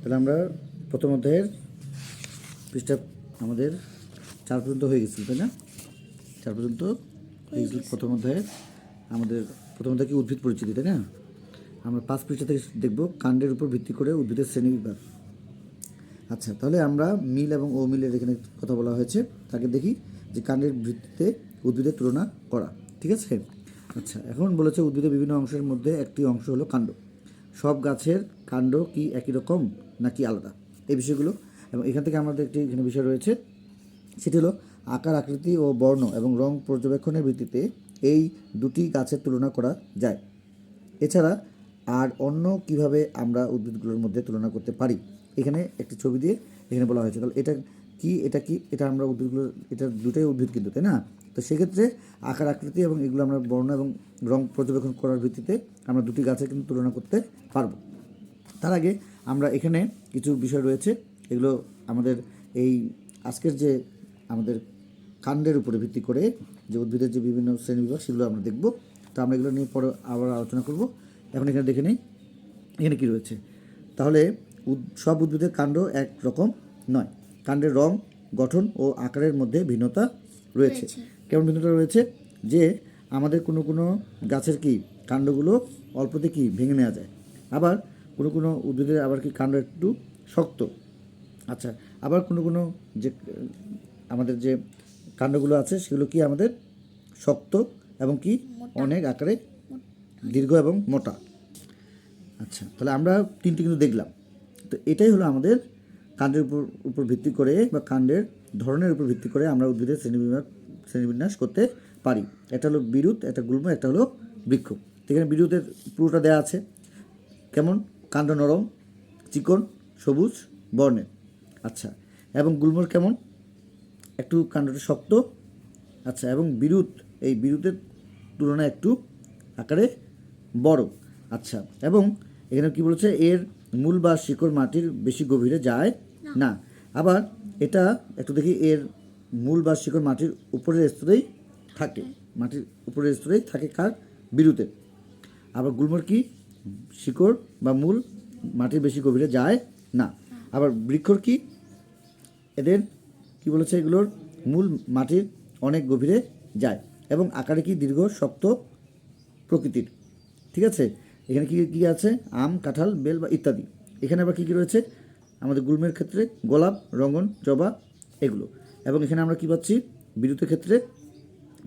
তাহলে আমরা প্রথম অধ্যায়ের পৃষ্ঠা আমাদের চার পর্যন্ত হয়ে গেছিল তাই না? চার পর্যন্ত হয়ে গেছিল প্রথম অধ্যায়ের আমাদের প্রথম অধ্যায় কি উদ্ভিদ পরিচিতি তাই না? আমরা পাঁচ পৃষ্ঠা থেকে দেখব কাণ্ডের উপর ভিত্তি করে উদ্ভিদের শ্রেণি বিভাগ। আচ্ছা তাহলে আমরা মিল এবং অমিলের এখানে কথা বলা হয়েছে। তাকে দেখি যে কাণ্ডের ভিত্তিতে উদ্ভিদের তুলনা করা ঠিক আছে? আচ্ছা এখন বলেছে উদ্ভিদের বিভিন্ন অংশের মধ্যে একটি অংশ হলো কাণ্ড। সব গাছের কাণ্ড কি একই রকম? নাকি আলাদা? এই বিষয়গুলো এবং এখান থেকে আমাদের একটি এখানে বিষয় রয়েছে। সেটি হলো আকার, আকৃতি ও বর্ণ এবং রং পর্যবেক্ষণের ভিত্তিতে এই দুটি গাছের তুলনা করা যায়। এছাড়া আর অন্য কীভাবে আমরা উদ্ভিদগুলোর মধ্যে তুলনা করতে পারি? এখানে একটি ছবি দিয়ে এখানে বলা হয়েছে। তাহলে এটা কি এটা কি? এটা আমরা উদ্ভিদগুলো এটা দুটাই উদ্ভিদ কিন্তু, তাই না? তো সেক্ষেত্রে আকার, আকৃতি এবং এগুলো আমরা বর্ণ এবং রং পর্যবেক্ষণ করার ভিত্তিতে আমরা দুটি গাছের কিন্তু তুলনা করতে পারব। তার আগে আমরা এখানে কিছু বিষয় রয়েছে। এগুলো আমাদের এই আজকের যে আমাদের কাণ্ডের উপরে ভিত্তি করে যে উদ্ভিদের যে বিভিন্ন শ্রেণীবিভাগ সেগুলো আমরা দেখব। তো আমরা এগুলো নিয়ে পরে আবার আলোচনা করব। এখন এখানে দেখে নিই এখানে কী রয়েছে? তাহলে উদ- সব উদ্ভিদের কাণ্ড এক রকম নয়। কাণ্ডের রং গঠন ও আকারের মধ্যে ভিন্নতা রয়েছে। কেমন ভিন্নতা রয়েছে? যে আমাদের কোনো কোনো গাছের কি কাণ্ডগুলো অল্পতে কি ভেঙে নেওয়া যায়? আবার কোনো কোনো উদ্ভিদের আবার কি কাণ্ড একটু শক্ত? আচ্ছা আবার কোনো কোনো যে আমাদের যে কাণ্ডগুলো আছে সেগুলো কি আমাদের শক্ত এবং কি অনেক আকারে দীর্ঘ এবং মোটা? আচ্ছা তাহলে আমরা তিনটি কিন্তু দেখলাম। তো এটাই হলো আমাদের কাণ্ডের উপর উপর ভিত্তি করে বা কাণ্ডের ধরনের উপর ভিত্তি করে আমরা উদ্ভিদের শ্রেণীবিভাগ শ্রেণীবিন্যাস করতে পারি। একটা হলো বিরুৎ একটা গুল্ম একটা হলো বৃক্ষ। এখানে বিরুতের পুরোটা দেওয়া আছে। কেমন? কাণ্ড নরম চিকন সবুজ বর্ণের। আচ্ছা এবং গুল্মর কেমন? একটু কাণ্ডটা শক্ত। আচ্ছা এবং বিরুৎ এই বিরুতের তুলনায় একটু আকারে বড়। আচ্ছা এবং এখানে কি বলেছে? এর মূল বা শিকড় মাটির বেশি গভীরে যায়? না। আবার এটা একটু দেখি এর মূল বা শিকড় মাটির উপরের স্তরেই থাকে। মাটির উপরের স্তরেই থাকে কার? বিরুতে আবার গুলমর কি? শিকড় বা মূল মাটির বেশি গভীরে যায় না। আবার বৃক্ষর কি? এদের কি বলেছে এগুলোর? মূল মাটির অনেক গভীরে যায় এবং আকারে কি দীর্ঘ, শক্ত প্রকৃতির। ঠিক আছে? এখানে কি কি আছে? আম, কাঁঠাল, বেল বা ইত্যাদি। এখানে আবার কি কি রয়েছে? আমাদের গুলমের ক্ষেত্রে গোলাপ, রঙ্গন, জবা এগুলো। এবং এখানে আমরা কি পাচ্ছি? বিদ্যুতের ক্ষেত্রে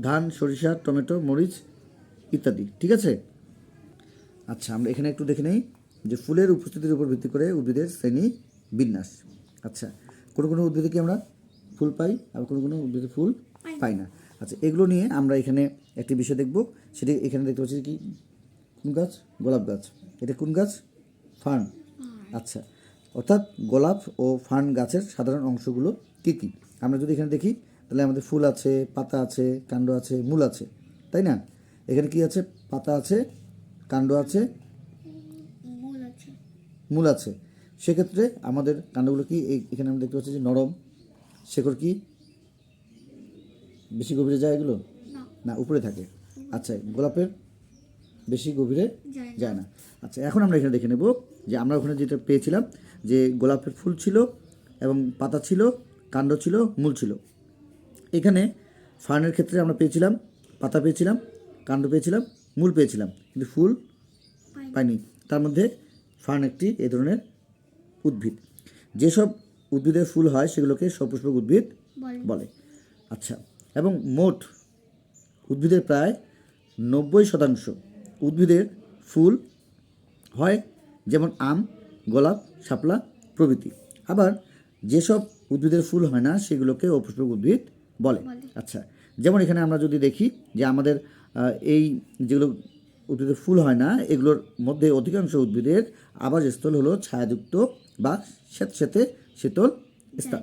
ধান, সরিষা, টমেটো, মরিচ ইত্যাদি। ঠিক আছে? আচ্ছা আমরা এখানে একটু দেখে নেই যে ফুলের উপস্থিতির উপর ভিত্তি করে উদ্ভিদের শ্রেণি বিন্যাস। আচ্ছা কোনো কোনো উদ্ভিদে কি আমরা ফুল পাই আর কোনো কোনো উদ্ভিদে ফুল পাই না। আচ্ছা এগুলো নিয়ে আমরা এখানে একটি বিষয় দেখব। সেটি এখানে দেখতে পাচ্ছি কি? কোন গাছ? গোলাপ গাছ। এটা কোন গাছ? ফার্ন। আচ্ছা অর্থাৎ গোলাপ ও ফার্ন গাছের সাধারণ অংশগুলো কী কী? আমরা যদি এখানে দেখি তাহলে আমাদের ফুল আছে পাতা আছে কাণ্ড আছে মূল আছে তাই না? এখানে কি আছে? পাতা আছে কাণ্ড আছে? মূল আছে। সেক্ষেত্রে আমাদের কাণ্ডগুলো কি? এই এখানে আমরা দেখতে পাচ্ছি যে নরম। শেকড় কি? বেশি গভীরে যায় এগুলো? না। উপরে থাকে। আচ্ছা গোলাপের বেশি গভীরে। যায় না। আচ্ছা এখন আমরা এখানে দেখে নেব যে আমরা ওখানে যেটা পেয়েছিলাম যে গোলাপের ফুল ছিল এবং পাতা ছিল কাণ্ড ছিল মূল ছিল। এখানে ফার্নের ক্ষেত্রে আমরা পেয়েছিলাম পাতা পেয়েছিলাম কাণ্ড পেয়েছিলাম মূল পেয়েছিলাম কিন্তু ফুল পাইনি। তার মধ্যে ফার্ন একটি এ ধরনের উদ্ভিদ। যেসব উদ্ভিদের ফুল হয় সেগুলোকে সপুষ্পক উদ্ভিদ বলে। আচ্ছা এবং মোট উদ্ভিদের প্রায় নব্বই শতাংশ উদ্ভিদের ফুল হয় যেমন আম গোলাপ শাপলা প্রভৃতি। আবার যেসব উদ্ভিদের ফুল হয় না সেগুলোকে অপুষ্পক উদ্ভিদ বলে। আচ্ছা যেমন এখানে আমরা যদি দেখি যে আমাদের এই যেগুলো উদ্ভিদের ফুল হয় না এগুলোর মধ্যে অধিকাংশ উদ্ভিদের আবাসস্থল হলো ছায়াযুক্ত বা স্যাঁতস্যাঁতে শীতল স্থান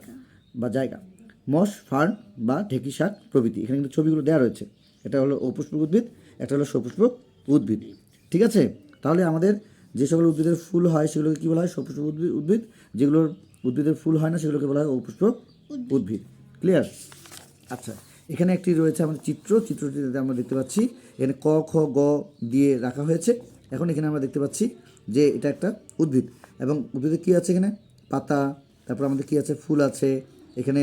বা জায়গা। মশ ফার্ন বা ঢেকি শাক প্রভৃতি। এখানে কিন্তু ছবিগুলো দেওয়া রয়েছে। এটা হলো অপুষ্পক উদ্ভিদ একটা হলো সপুষ্পক উদ্ভিদ। ঠিক আছে? তাহলে আমাদের যে সকল উদ্ভিদের ফুল হয় সেগুলোকে কী বলা হয়? সপুষ্পক উদ্ভিদ উদ্ভিদ। যেগুলোর উদ্ভিদের ফুল হয় না সেগুলোকে বলা হয় অপুষ্পক উদ্ভিদ। ক্লিয়ার আচ্ছা। এখানে একটি রয়েছে আমাদের চিত্র, চিত্রটিতে আমরা দেখতে পাচ্ছি এখানে ক, খ, গ দিয়ে রাখা হয়েছে। এখন এখানে আমরা দেখতে পাচ্ছি যে এটা একটা উদ্ভিদ। এবং উদ্ভিদে কী আছে এখানে? পাতা, তারপর আমাদের কী আছে? ফুল আছে, এখানে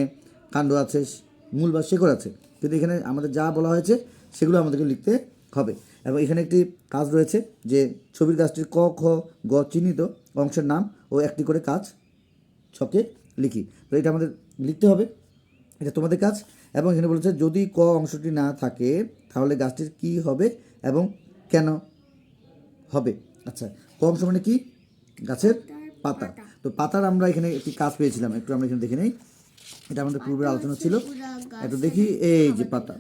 কাণ্ড আছে, মূল বা শেকড় আছে। কিন্তু এখানে আমাদের যা বলা হয়েছে সেগুলো আমাদেরকে লিখতে হবে। এবং এখানে একটি কাজ রয়েছে যে ছবির গাছটির ক, খ, গ চিহ্নিত অংশের নাম ও একটি করে কাজ ছকে লিখি। তো এটা আমাদের লিখতে হবে। এটা তোমাদের কাজ। এবং এখানে বলেছে যদি ক অংশটি না থাকে তাহলে গাছটির কি হবে এবং কেন হবে? আচ্ছা ক অংশ মানে কি? গাছের পাতা। তো পাতার আমরা এখানে একটি কাজ পেয়েছিলাম একটু আমরা এখানে দেখে নেই। এটা আমাদের পূর্বের আলোচনা ছিল। একটু দেখি এই যে পাতা।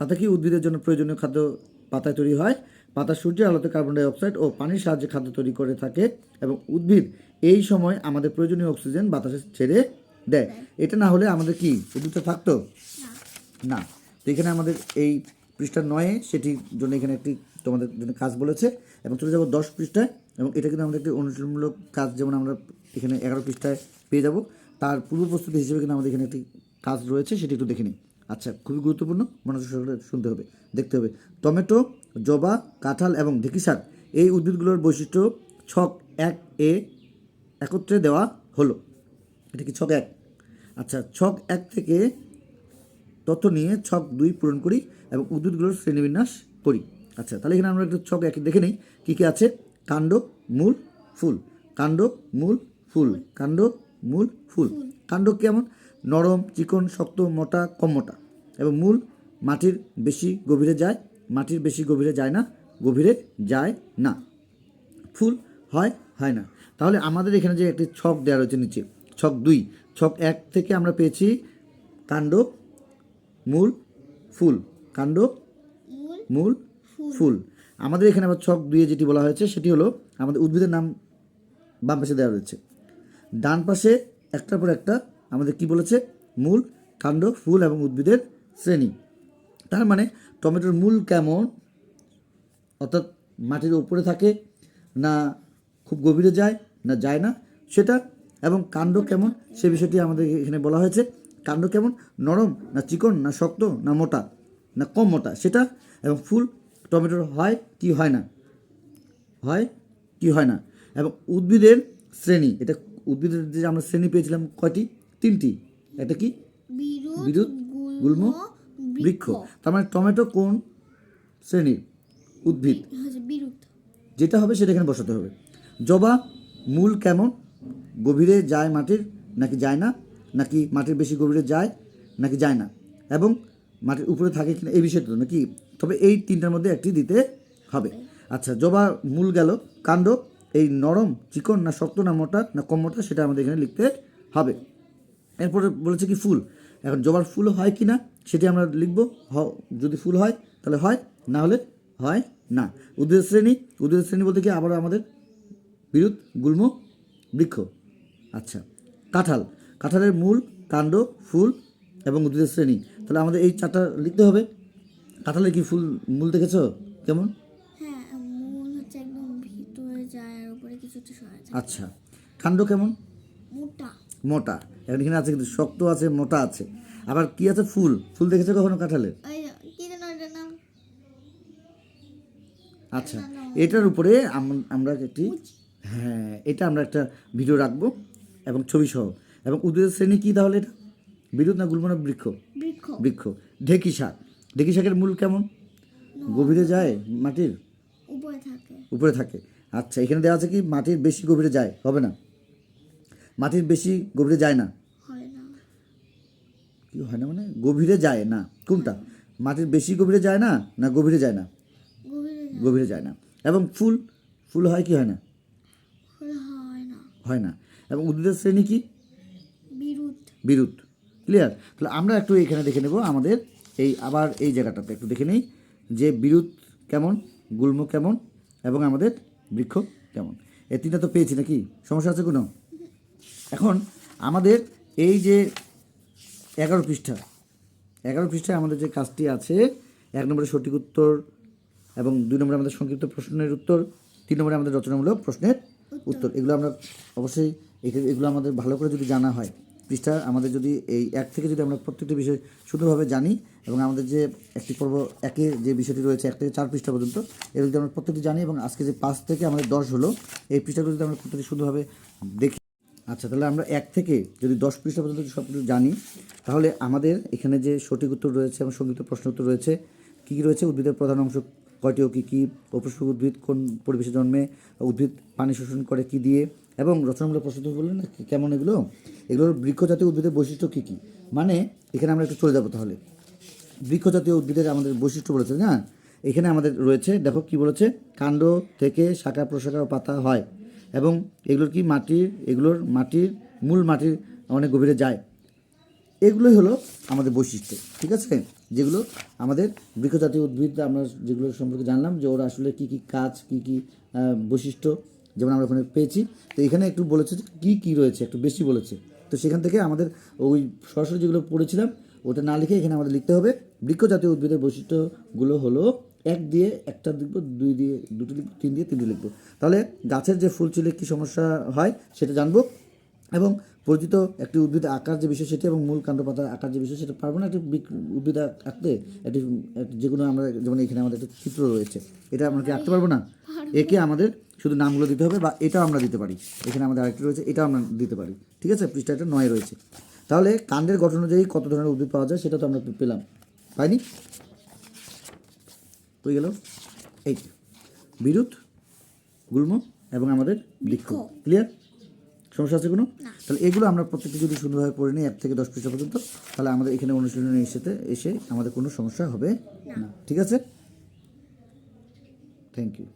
পাতা কি উদ্ভিদের জন্য প্রয়োজনীয় খাদ্য? পাতায় তৈরি হয়। পাতা সূর্যের আলোতে কার্বন ডাই অক্সাইড ও পানির সাহায্যে খাদ্য তৈরি করে থাকে এবং উদ্ভিদ এই সময় আমাদের প্রয়োজনীয় অক্সিজেন বাতাসে ছেড়ে দেয় এটা না হলে আমাদের কি উদ্ভিদটা থাকতো না। তো এখানে আমাদের এই পৃষ্ঠা নয়ে, সেটির জন্য এখানে একটি তোমাদের জন্য কাজ বলেছে, এবং চলে যাব দশ পৃষ্ঠায়, এবং এটা কিন্তু আমাদের একটি অনুশীলনমূলক কাজ, যেমন আমরা এখানে এগারো পৃষ্ঠায় পেয়ে যাব। তার পূর্ব প্রস্তুতি হিসেবে কিন্তু আমাদের এখানে একটি কাজ রয়েছে, সেটি একটু দেখে নিই। আচ্ছা খুবই গুরুত্বপূর্ণ সহকারে শুনতে হবে, দেখতে হবে। টমেটো, জবা, কাঁঠাল এবং ঢেঁকি শাক, এই উদ্ভিদগুলোর বৈশিষ্ট্য ছক এক এ একত্রে দেওয়া হলো। এটা কি ছক এক? আচ্ছা ছক এক থেকে তথ্য নিয়ে ছক দুই পূরণ করি এবং উদ্ভিদগুলোর শ্রেণীবিন্যাস করি। আচ্ছা তাহলে এখানে আমরা একটু ছক এক দেখে নিই। কী কী আছে? কাণ্ড মূল, ফুল। কাণ্ড মূল, ফুল। কাণ্ড মূল, ফুল। কাণ্ড কেমন? নরম, চিকন, শক্ত, মোটা, কম মোটা। এবং মূল, মাটির বেশি গভীরে যায়। মাটির বেশি গভীরে যায় না, গভীরে যায় না। ফুল হয় হয় না। তাহলে আমাদের এখানে যে একটি ছক দেওয়া রয়েছে নিচে ছক দুই ছক এক থেকে আমরা পেয়েছি কাণ্ড মূল ফুল। কাণ্ড মূল ফুল। আমাদের এখানে আবার ছক দুইয়ে যেটি বলা হয়েছে সেটি হলো আমাদের উদ্ভিদের নাম বাম পাশে দেওয়া রয়েছে। ডান পাশে একটার পর একটা আমাদের কি বলেছে? মূল কাণ্ড ফুল এবং উদ্ভিদের শ্রেণি। তার মানে টমেটোর মূল কেমন? অর্থাৎ মাটির উপরে থাকে না খুব গভীরে যায় না যায় না? সেটা এবং কাণ্ড কেমন? সে বিষয়টি আমাদের এখানে বলা হয়েছে। কাণ্ড কেমন? নরম না চিকন না শক্ত না মোটা না কম মোটা সেটা এবং ফুল টমেটোর হয় কি হয় না? হয় কি হয় না? এবং উদ্ভিদের শ্রেণি এটা উদ্ভিদের যে আমরা শ্রেণি পেয়েছিলাম কয়টি? তিনটি। এটা কি? বিদ্যুৎ গুল্ম বৃক্ষ। তার মানে টমেটো কোন শ্রেণির? উদ্ভিদ। যেটা হবে সেটা এখানে বসাতে হবে। জবা মূল কেমন? গভীরে যায় মাটির, নাকি যায় না? নাকি মাটির বেশি গভীরে যায়, নাকি যায় না? এবং মাটির উপরে থাকে কিনা এই বিষয়টা তো নাকি? তবে এই তিনটার মধ্যে একটি দিতে হবে। আচ্ছা জবা মূল গেল। কাণ্ড, এই নরম চিকন না শক্ত না মোটা, না কম মোটা, সেটা আমাদের এখানে লিখতে হবে। এরপরে বলেছে কি ফুল? এখন জবার ফুল হয় কি না, সেটি আমরা লিখব। যদি ফুল হয়, তাহলে হয়, না হলে হয় না। উদ্ভিদের শ্রেণি উদ্ভিদের শ্রেণি বলতে কি আবার আমাদের বিরুৎ গুল্ম, বৃক্ষ? আচ্ছা কাঁঠাল। কাঁঠালের মূল কাণ্ড ফুল এবং উদ্ভিদের শ্রেণি। তাহলে আমাদের এই চারটা লিখতে হবে। কাঁঠালের কি ফুল মূল দেখেছ? কেমন? হ্যাঁ আচ্ছা কাণ্ড কেমন? মোটা। মোটা। এখন এখানে আছে কিন্তু শক্ত আছে মোটা আছে। আবার কি আছে? ফুল। ফুল দেখেছ কখনো কাঁঠালের আচ্ছা এটার উপরে আমরা একটি হ্যাঁ এটা আমরা একটা ভিডিও রাখব। এবং ছবি সহ এবং উদ্ভিদের শ্রেণি কী তাহলে এটা? বিদ্যুৎ না গুলমনা বৃক্ষ? বৃক্ষ। বৃক্ষ। ঢেকি শাক। ঢেকি শাকের মূল কেমন? গভীরে যায় মাটির? উপরে থাকে। উপরে থাকে। আচ্ছা এখানে দেওয়া আছে কি মাটির বেশি গভীরে যায়? হবে না। মাটির বেশি গভীরে যায় না? কি হয় না মানে? গভীরে যায় না। কোনটা? মাটির বেশি গভীরে যায় না? না গভীরে যায় না? গভীরে যায় না। এবং ফুল? ফুল হয় কি হয় না। হয় না। এবং উদ্ভিদের শ্রেণি কি? বিরুৎ ক্লিয়ার তাহলে আমরা একটু এখানে দেখে নেব আমাদের এই আবার এই জায়গাটাতে একটু দেখে নিই যে বিরুৎ কেমন গুল্ম কেমন এবং আমাদের বৃক্ষ কেমন। এই তিনটা তো পেয়েছি নাকি? সমস্যা আছে কোনো? এখন আমাদের এই যে এগারো পৃষ্ঠা এগারো পৃষ্ঠায় আমাদের যে কাজটি আছে এক নম্বরে সঠিক উত্তর এবং দুই নম্বরে আমাদের সংক্ষিপ্ত প্রশ্নের উত্তর তিন নম্বরে আমাদের রচনামূলক প্রশ্নের উত্তর। এগুলো আমরা অবশ্যই এগুলো আমাদের ভালো করে যদি জানা হয়, পৃষ্ঠা আমাদের যদি এই এক থেকে যদি আমরা প্রত্যেকটি বিষয় সুন্দরভাবে জানি এবং আমাদের যে একটি পর্ব একে যে বিষয়টি রয়েছে, এক থেকে চার পৃষ্ঠা পর্যন্ত, এগুলো যদি আমরা প্রত্যেকটি জানি এবং আজকে যে পাঁচ থেকে আমাদের দশ হলো, এই পৃষ্ঠাগুলো যদি আমরা প্রত্যেকটি সুন্দরভাবে দেখি। আচ্ছা তাহলে আমরা এক থেকে যদি দশ পৃষ্ঠা পর্যন্ত সব কিছু জানি, তাহলে আমাদের এখানে যে সঠিক উত্তর রয়েছে এবং সংক্ষিপ্ত প্রশ্ন উত্তর রয়েছে, কী কী রয়েছে? উদ্ভিদের প্রধান অংশ কয়টি ও কী কী অপুষ্পক উদ্ভিদ কোন পরিবেশে জন্মে, উদ্ভিদ পানি শোষণ করে কী দিয়ে, এবং রচনামূলক প্রশ্ন বললেন না কেমন এগুলো? এগুলোর বৃক্ষজাতীয় উদ্ভিদের বৈশিষ্ট্য কী কী? মানে এখানে আমরা একটু চলে যাব তাহলে। বৃক্ষজাতীয় উদ্ভিদের আমাদের বৈশিষ্ট্য বলেছে না এখানে আমাদের রয়েছে, দেখো কি বলেছে, কাণ্ড থেকে শাখা, প্রশাখা ও পাতা হয়। এবং এগুলোর কি মাটির, এগুলোর মাটির, মূল মাটির অনেক গভীরে যায়। এগুলোই হলো আমাদের বৈশিষ্ট্য, ঠিক আছে? যেগুলো আমাদের বৃক্ষজাতীয় উদ্ভিদ আমরা যেগুলো সম্পর্কে জানলাম যে ওরা আসলে কী কী কাজ, কী কী বৈশিষ্ট্য, যেমন আমরা ওখানে পেয়েছি। তো এখানে একটু বলেছে যে কী কী রয়েছে, একটু বেশি বলেছে। তো সেখান থেকে আমাদের ওই সরাসরি যেগুলো পড়েছিলাম, ওটা না লিখে এখানে আমাদের লিখতে হবে। বৃক্ষজাতীয় উদ্ভিদের বৈশিষ্ট্যগুলো হলো এক দিয়ে একটা লিখব, দুই দিয়ে দুটো লিখব, তিন দিয়ে তিনটে লিখব। তাহলে গাছের যে ফুল ছিলে কী সমস্যা হয় সেটা জানব। এবং পরিচিত একটি উদ্ভিদ আকার যে বিষয় সেটি এবং মূল কাণ্ড পাতার আকার যে বিষয় সেটা পারব না একটি উদ্ভিদ আঁকতে একটি একটি যেগুলো আমরা যেমন এখানে আমাদের একটা চিত্র রয়েছে এটা আমরা কি আঁকতে পারব না? একে আমাদের শুধু নামগুলো দিতে হবে বা এটাও আমরা দিতে পারি। এখানে আমাদের আরেকটি রয়েছে এটাও আমরা দিতে পারি। ঠিক আছে? পৃষ্ঠা একটা নয় রয়েছে। তাহলে কাণ্ডের গঠন অনুযায়ী কত ধরনের উদ্ভিদ পাওয়া যায় সেটা তো আমরা পেলাম। পাইনি? তো গেল? এই বিরুৎ গুল্ম এবং আমাদের বৃক্ষ। ক্লিয়ার? সমস্যা আছে কোনো? তাহলে এগুলো আমরা প্রত্যেকটি যদি সুন্দরভাবে পড়ে নিই এক থেকে দশ পৃষ্ঠা পর্যন্ত তাহলে আমাদের এখানে অনুশীলনে এসেতে এসে আমাদের কোনো সমস্যা হবে না। ঠিক আছে? Thank you